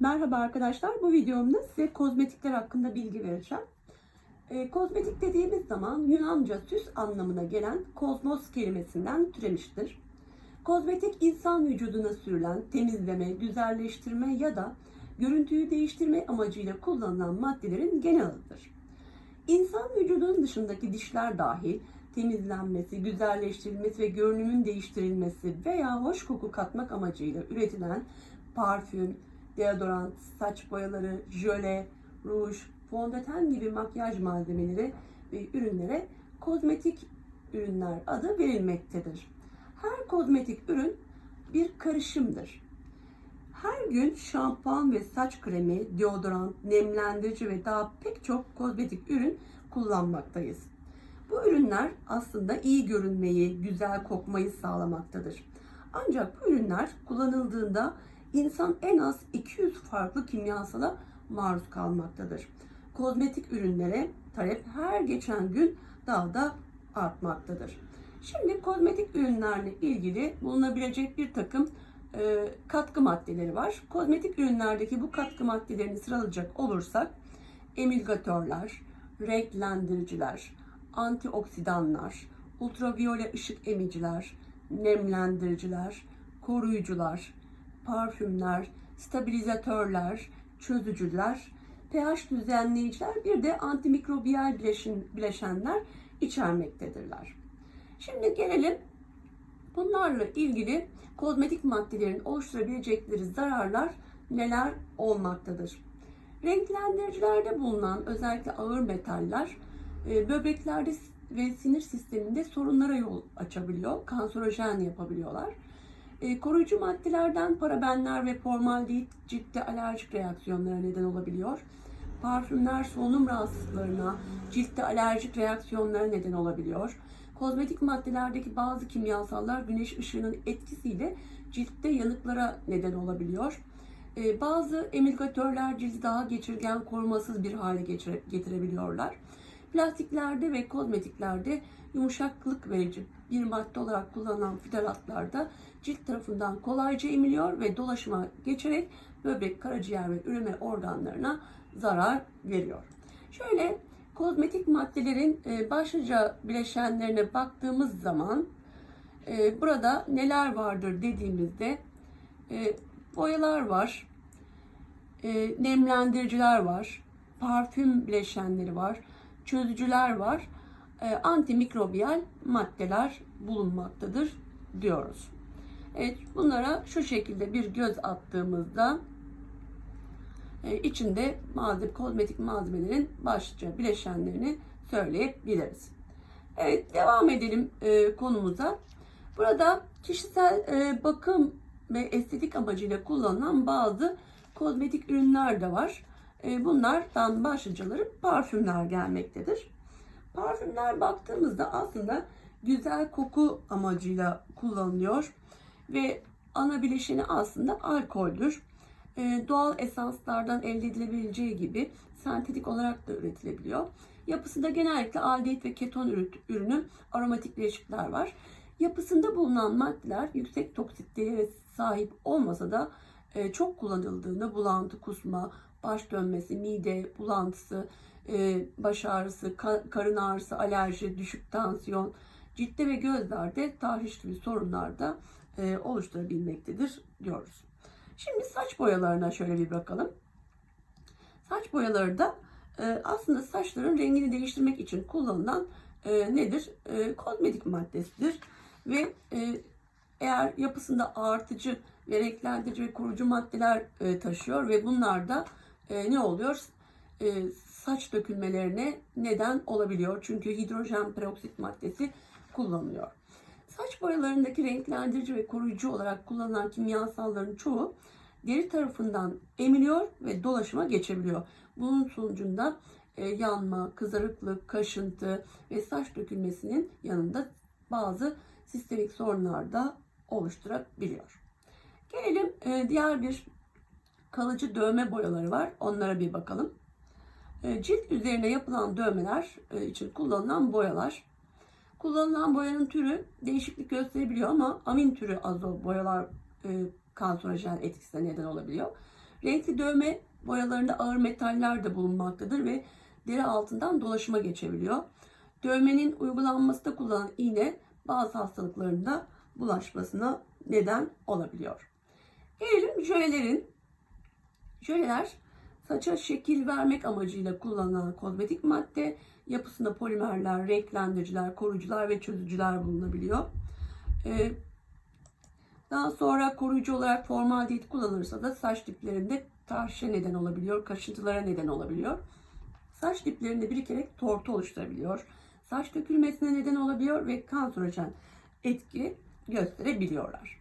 Merhaba arkadaşlar. Bu videomda size kozmetikler hakkında bilgi vereceğim. E, kozmetik dediğimiz zaman Yunanca süs anlamına gelen kozmos kelimesinden türemiştir. Kozmetik insan vücuduna sürülen temizleme, güzelleştirme ya da görüntüyü değiştirme amacıyla kullanılan maddelerin genel adıdır. İnsan vücudunun dışındaki dişler dahil temizlenmesi, güzelleştirilmesi ve görünümün değiştirilmesi veya hoş koku katmak amacıyla üretilen parfüm, deodorant, saç boyaları, jöle, ruj, fondöten gibi makyaj malzemeleri ve ürünlere kozmetik ürünler adı verilmektedir. Her kozmetik ürün bir karışımdır. Her gün şampuan ve saç kremi, deodorant, nemlendirici ve daha pek çok kozmetik ürün kullanmaktayız. Bu ürünler aslında iyi görünmeyi, güzel kokmayı sağlamaktadır. Ancak bu ürünler kullanıldığında insan en az 200 farklı kimyasala maruz kalmaktadır. Kozmetik ürünlere talep her geçen gün daha da artmaktadır. Şimdi kozmetik ürünlerle ilgili bulunabilecek bir takım e, katkı maddeleri var. Kozmetik ürünlerdeki bu katkı maddelerini sıralayacak olursak emülgatörler, renklendiriciler, antioksidanlar, ultraviyole ışık emiciler, nemlendiriciler, koruyucular, parfümler, stabilizatörler, çözücüler, pH düzenleyiciler bir de antimikrobiyal bileşin, bileşenler içermektedirler. Şimdi gelelim bunlarla ilgili kozmetik maddelerin oluşturabilecekleri zararlar neler olmaktadır. Renklendiricilerde bulunan özellikle ağır metaller e, böbreklerde ve sinir sisteminde sorunlara yol açabiliyor, kanserojen yapabiliyorlar. E, koruyucu maddelerden parabenler ve formaldehit ciltte alerjik reaksiyonlara neden olabiliyor. Parfümler solunum rahatsızlıklarına, ciltte alerjik reaksiyonlara neden olabiliyor. Kozmetik maddelerdeki bazı kimyasallar güneş ışığının etkisiyle ciltte yanıklara neden olabiliyor. E, bazı emülgatörler cildi daha geçirgen, korumasız bir hale geçire, getirebiliyorlar. Plastiklerde ve kozmetiklerde yumuşaklık verici bir madde olarak kullanılan fitalatlarda cilt tarafından kolayca emiliyor ve dolaşıma geçerek böbrek, karaciğer ve üreme organlarına zarar veriyor. Şöyle kozmetik maddelerin e, başlıca bileşenlerine baktığımız zaman e, burada neler vardır dediğimizde e, boyalar var, nemlendiriciler var, parfüm bileşenleri var, çözücüler var, antimikrobiyal maddeler bulunmaktadır diyoruz. Evet, bunlara şu şekilde bir göz attığımızda e, içinde malzeme, kozmetik malzemelerin başlıca bileşenlerini söyleyebiliriz. Evet, devam edelim e, konumuza. Burada kişisel e, bakım ve estetik amacıyla kullanılan bazı kozmetik ürünler de var. E, bunlardan başlıcaları parfümler gelmektedir. Parfümler baktığımızda aslında güzel koku amacıyla kullanılıyor ve ana bileşeni aslında alkoldür. Ee, doğal esanslardan elde edilebileceği gibi sentetik olarak da üretilebiliyor. Yapısında genellikle aldehit ve keton ürünü aromatik bileşikler var. Yapısında bulunan maddeler yüksek toksitliğe sahip olmasa da e, çok kullanıldığında bulantı, kusma, baş dönmesi, mide bulantısı, e, baş ağrısı, karın ağrısı, alerji, düşük tansiyon, ciltte ve gözlerde tahriş gibi sorunlar da e, oluşturabilmektedir diyoruz. Şimdi saç boyalarına şöyle bir bakalım. Saç boyaları da aslında saçların rengini değiştirmek için kullanılan nedir? E, kozmetik maddesidir. Ve eğer yapısında artıcı ve renklendirici ve kurucu maddeler e, taşıyor ve bunlar da e, ne oluyor? E, saç dökülmelerine neden olabiliyor. Çünkü hidrojen peroksit maddesi kullanılıyor. Saç boyalarındaki renklendirici ve koruyucu olarak kullanılan kimyasalların çoğu deri tarafından emiliyor ve dolaşıma geçebiliyor. Bunun sonucunda e, yanma, kızarıklık, kaşıntı ve saç dökülmesinin yanında bazı sistemik sorunlar da oluşturabiliyor. Gelelim e, diğer bir kalıcı dövme boyaları var. Onlara bir bakalım. E, cilt üzerine yapılan dövmeler e, için kullanılan boyalar. Kullanılan boyanın türü değişiklik gösterebiliyor ama amin türü azo boyalar e, kanserojen etkisine neden olabiliyor. Renkli dövme boyalarında ağır metaller de bulunmaktadır ve deri altından dolaşıma geçebiliyor. Dövmenin uygulanmasında kullanılan iğne bazı hastalıklarında bulaşmasına neden olabiliyor. Gelelim jölelerin. Jöleler saça şekil vermek amacıyla kullanılan kozmetik madde. Yapısında polimerler, renklendiriciler, koruyucular ve çözücüler bulunabiliyor. Ee, daha sonra koruyucu olarak formaldehit kullanılırsa da saç diplerinde taşa neden olabiliyor, kaşıntılara neden olabiliyor. Saç diplerinde birikerek tortu oluşturabiliyor. Saç dökülmesine neden olabiliyor ve kanserojen etki gösterebiliyorlar.